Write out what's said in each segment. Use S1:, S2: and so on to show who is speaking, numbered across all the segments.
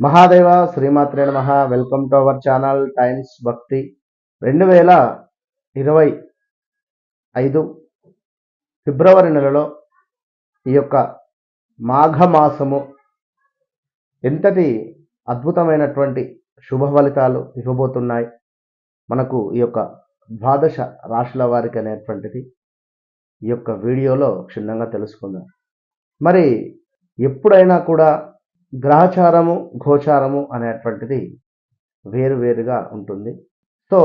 S1: మహాదేవ శ్రీమాత్రే నమ. Welcome to our channel Times Bhakti రెండు వేల ఇరవై ఐదు ఫిబ్రవరి నెలలో ఈ యొక్క మాఘమాసము ఎంతటి అద్భుతమైనటువంటి శుభ ఫలితాలు ఇవ్వబోతున్నాయి? మనకు ఈ యొక్క ద్వాదశ రాశుల వారికి అనేటువంటిది ఈ యొక్క వీడియోలో క్షుణ్ణంగా తెలుసుకుందాం. మరి ఎప్పుడైనా కూడా గ్రహచారము గోచారము అనేటువంటిది వేరువేరుగా ఉంటుంది. సో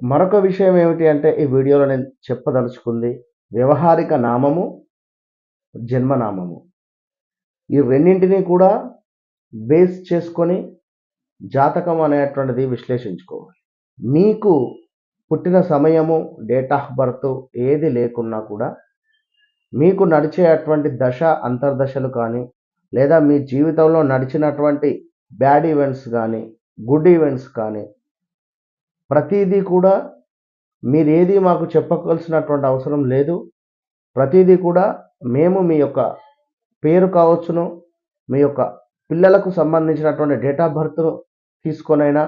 S1: మరొక విషయం ఏమిటి అంటే ఈ వీడియోలో నేను చెప్పదలుచుకుంది వ్యవహారిక నామము జన్మనామము. ఈ రెండింటినీ కూడా బేస్ చేసుకొని జాతకం అనేటువంటిది విశ్లేషించుకోవాలి. మీకు పుట్టిన సమయము డేట్ ఆఫ్ బర్త్ ఏది లేకున్నా కూడా మీకు నడిచేటువంటి దశ అంతర్దశలు కానీ లేదా మీ జీవితంలో నడిచినటువంటి బ్యాడ్ ఈవెంట్స్ కానీ గుడ్ ఈవెంట్స్ కానీ ప్రతిదీ కూడా మీరేది మాకు చెప్పవలసినటువంటి అవసరం లేదు. ప్రతిదీ కూడా మేము మీ యొక్క పేరు కావచ్చును మీ యొక్క పిల్లలకు సంబంధించినటువంటి డేట్ ఆఫ్ బర్త్ను తీసుకొనైనా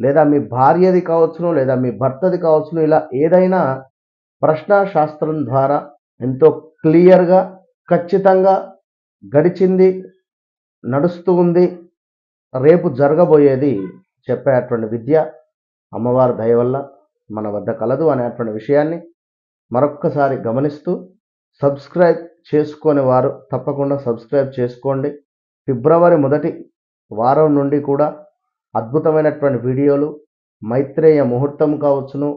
S1: లేదా మీ భార్యది కావచ్చును లేదా మీ భర్తది కావచ్చును ఇలా ఏదైనా ప్రశ్న శాస్త్రం ద్వారా ఎంతో క్లియర్గా ఖచ్చితంగా గడిచింది నడుస్తూ ఉంది. రేపు జరగబోయేది చెప్పేటువంటి విద్య అమ్మవారి దయ వల్ల మన వద్ద కలదు అనేటువంటి విషయాన్ని మరొక్కసారి గమనిస్తూ సబ్స్క్రైబ్ చేసుకొని వారు తప్పకుండా సబ్స్క్రైబ్ చేసుకోండి. ఫిబ్రవరి మొదటి వారం నుండి కూడా అద్భుతమైనటువంటి వీడియోలు మైత్రేయ ముహూర్తం కావచ్చును.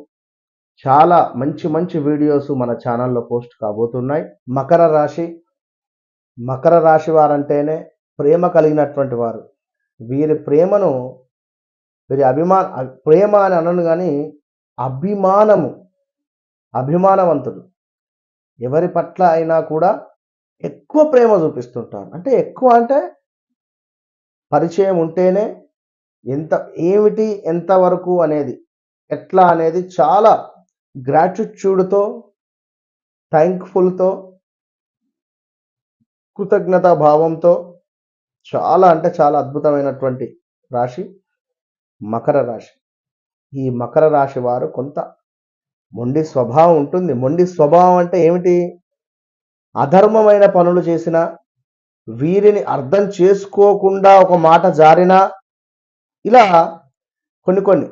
S1: చాలా మంచి మంచి వీడియోస్ మన ఛానల్లో పోస్ట్ కాబోతున్నాయి. మకర రాశి మకర రాశి వారంటేనే ప్రేమ కలిగినటువంటి వారు. వీరి ప్రేమను వీరి అభిమాన ప్రేమ అని అనను కానీ అభిమానము అభిమానవంతుడు. ఎవరి పట్ల అయినా కూడా ఎక్కువ ప్రేమ చూపిస్తుంటారు. అంటే ఎక్కువ అంటే పరిచయం ఉంటేనే ఎంత ఏమిటి ఎంతవరకు అనేది ఎట్లా అనేది చాలా గ్రాట్యూట్యూడ్తో థ్యాంక్ఫుల్తో కృతజ్ఞతా భావంతో చాలా అంటే చాలా అద్భుతమైనటువంటి రాశి మకర రాశి. ఈ మకర రాశి వారు కొంత మొండి స్వభావం ఉంటుంది. మొండి స్వభావం అంటే ఏమిటి? అధర్మమైన పనులు చేసిన వీరిని అర్థం చేసుకోకుండా ఒక మాట జారినా ఇలా కొన్ని కొన్ని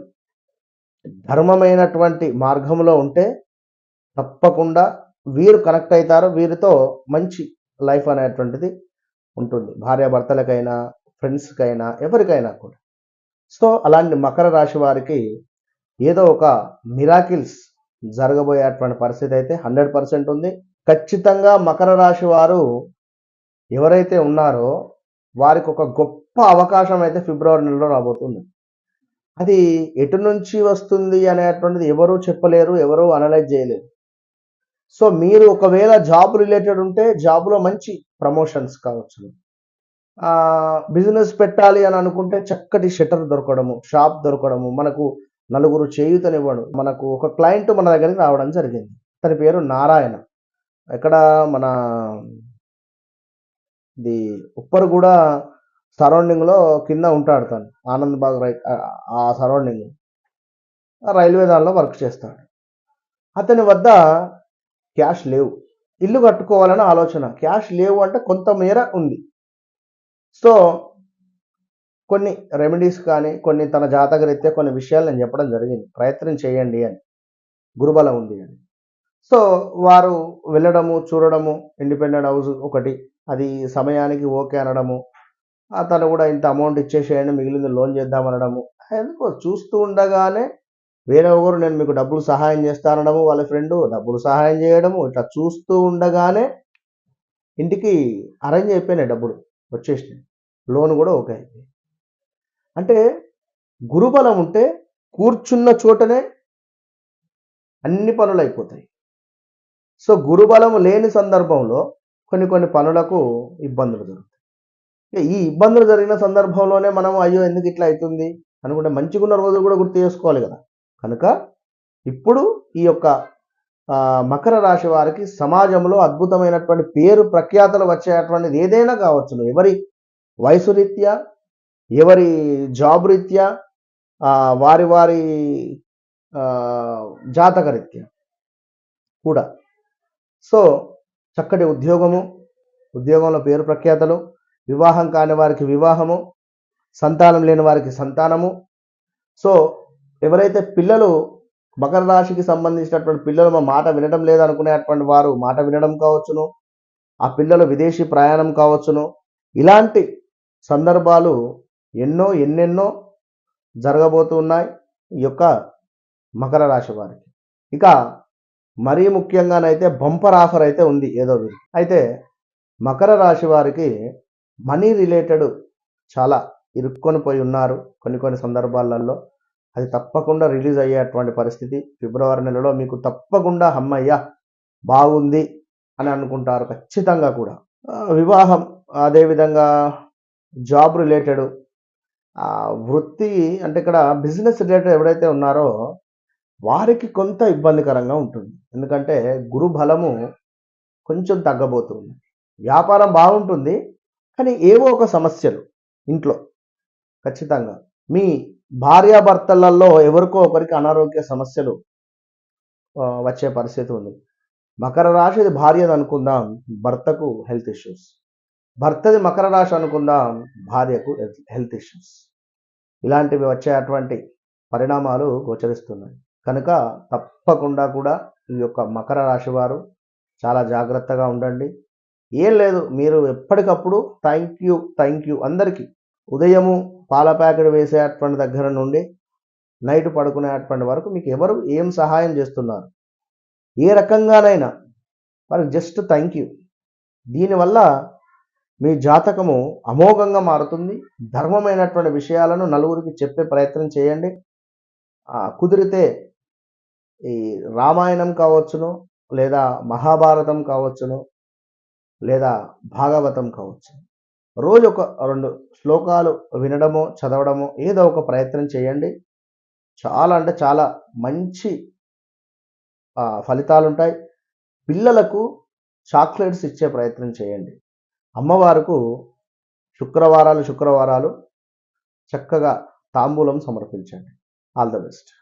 S1: ధర్మమైనటువంటి మార్గంలో ఉంటే తప్పకుండా వీరు కనెక్ట్ అవుతారు. వీరితో మంచి లైఫ్ అనేటువంటిది ఉంటుంది. భార్యాభర్తలకైనా ఫ్రెండ్స్కైనా ఎవరికైనా కూడా. సో అలాంటి మకర రాశి వారికి ఏదో ఒక మిరాకిల్స్ జరగబోయేటువంటి పరిస్థితి అయితే హండ్రెడ్ పర్సెంట్ ఉంది. ఖచ్చితంగా మకర రాశి వారు ఎవరైతే ఉన్నారో వారికి ఒక గొప్ప అవకాశం అయితే ఫిబ్రవరి నెలలో రాబోతుంది. అది ఎటు నుంచి వస్తుంది అనేటువంటిది ఎవరు చెప్పలేరు ఎవరు అనలైజ్ చేయలేరు. సో మీరు ఒకవేళ జాబ్ రిలేటెడ్ ఉంటే జాబ్లో మంచి ప్రమోషన్స్ కావచ్చు. బిజినెస్ పెట్టాలి అని అనుకుంటే చక్కటి షటర్ దొరకడము షాప్ దొరకడము మనకు నలుగురు చేయుతనివ్వడం. మనకు ఒక క్లయింట్ మన దగ్గరికి రావడం జరిగింది. తన పేరు నారాయణ. ఇక్కడ మన ఇది ఉప్పర్ కూడా సరౌండింగ్లో కింద ఉంటాడు తను. ఆనంద్ బాగ్ రై ఆ సరౌండింగ్ రైల్వే దానిలో వర్క్ చేస్తాడు. అతని వద్ద క్యాష్ లేవు. ఇల్లు కట్టుకోవాలని ఆలోచన. క్యాష్ లేవు అంటే కొంతమేర ఉంది. సో కొన్ని రెమెడీస్ కానీ కొన్ని తన జాతకరీత్యా కొన్ని విషయాలు నేను చెప్పడం జరిగింది. ప్రయత్నం చేయండి అని. గురుబలం ఉంది అని. సో వారు వెళ్ళడము చూడడము ఇండిపెండెంట్ హౌస్ ఒకటి. అది సమయానికి ఓకే అనడము. అతను కూడా ఇంత అమౌంట్ ఇచ్చేసేయండి మిగిలింది లోన్ చేద్దామనడము ఎందుకో చూస్తూ ఉండగానే వేరే ఒకరు నేను మీకు డబ్బులు సహాయం చేస్తానడము వాళ్ళ ఫ్రెండ్ డబ్బులు సహాయం చేయడము ఇట్లా చూస్తూ ఉండగానే ఇంటికి అరేంజ్ అయిపోయినాయి డబ్బులు వచ్చేసినాయి. లోన్ కూడా ఓకే అయింది. అంటే గురుబలం ఉంటే కూర్చున్న చోటనే అన్ని పనులు అయిపోతాయి. సో గురుబలం లేని సందర్భంలో కొన్ని కొన్ని పనులకు ఇబ్బందులు జరుగుతాయి. ఈ ఇబ్బందులు జరిగిన సందర్భంలోనే మనం అయ్యో ఎందుకు ఇట్లా అవుతుంది? అనుకుంటే మంచిగున్న రోజులు కూడా గుర్తు చేసుకోవాలి కదా. కనుక ఇప్పుడు ఈ యొక్క మకర రాశి వారికి సమాజంలో అద్భుతమైనటువంటి పేరు ప్రఖ్యాతలు వచ్చేటువంటిది ఏదైనా కావచ్చును. ఎవరి వయసు రీత్యా ఎవరి జాబ్ రీత్యా వారి వారి జాతక రీత్యా కూడా. సో చక్కటి ఉద్యోగము ఉద్యోగంలో పేరు ప్రఖ్యాతలు వివాహం కాని వారికి వివాహము సంతానం లేని వారికి సంతానము. సో ఎవరైతే పిల్లలు మకర రాశికి సంబంధించినటువంటి పిల్లలు మా మాట వినడం లేదనుకునేటువంటి వారు మాట వినడం కావచ్చును ఆ పిల్లలు విదేశీ ప్రయాణం కావచ్చును. ఇలాంటి సందర్భాలు ఎన్నో ఎన్నెన్నో జరగబోతున్నాయి ఈ యొక్క మకర రాశి వారికి. ఇక మరీ ముఖ్యంగానైతే బంపర్ ఆఫర్ అయితే ఉంది ఏదో అయితే మకర రాశి వారికి మనీ రిలేటెడ్ చాలా ఇరుక్కొని పోయి ఉన్నారు కొన్ని కొన్ని సందర్భాలలో. అది తప్పకుండా రిలీజ్ అయ్యేటువంటి పరిస్థితి ఫిబ్రవరి నెలలో మీకు తప్పకుండా అమ్మయ్య బాగుంది అని అనుకుంటారు ఖచ్చితంగా కూడా. వివాహం అదేవిధంగా జాబ్ రిలేటెడ్ వృత్తి అంటే ఇక్కడ బిజినెస్ రిలేటెడ్ ఎవరైతే ఉన్నారో వారికి కొంత ఇబ్బందికరంగా ఉంటుంది. ఎందుకంటే గురు బలము కొంచెం తగ్గబోతుంది. వ్యాపారం బాగుంటుంది కానీ ఏవో ఒక సమస్యలు ఇంట్లో ఖచ్చితంగా. మీ భార్యాభర్తలలో ఎవరికో ఒకరికి అనారోగ్య సమస్యలు వచ్చే పరిస్థితి ఉంది. మకర రాశిది భార్యది అనుకుందాం భర్తకు హెల్త్ ఇష్యూస్ భర్తది మకర రాశి అనుకుందాం భార్యకు హెల్త్ ఇష్యూస్ ఇలాంటివి వచ్చేటువంటి పరిణామాలు గోచరిస్తున్నాయి. కనుక తప్పకుండా కూడా ఈ యొక్క మకర రాశి వారు చాలా జాగ్రత్తగా ఉండండి. ఏం లేదు మీరు ఎప్పటికప్పుడు థ్యాంక్ యూ థ్యాంక్ యూ అందరికీ. ఉదయము పాల ప్యాకెట్ వేసేటువంటి దగ్గర నుండి నైట్ పడుకునేటువంటి వరకు మీకు ఎవరు ఏం సహాయం చేస్తున్నారు? ఏ రకంగానైనా. వారికి జస్ట్ థ్యాంక్ యూ. దీనివల్ల మీ జాతకము అమోఘంగా మారుతుంది. ధర్మమైనటువంటి విషయాలను నలుగురికి చెప్పే ప్రయత్నం చేయండి. ఆ, కుదిరితే ఈ రామాయణం కావచ్చును లేదా మహాభారతం కావచ్చును లేదా భాగవతం కావచ్చు రోజు ఒక రెండు శ్లోకాలు వినడమో చదవడమో ఏదో ఒక ప్రయత్నం చేయండి. చాలా అంటే చాలా మంచి ఫలితాలు ఉంటాయి పిల్లలకు చాక్లెట్స్ ఇచ్చే ప్రయత్నం చేయండి. అమ్మవారుకు శుక్రవారాలు శుక్రవారాలు చక్కగా తాంబూలం సమర్పించండి. All the best.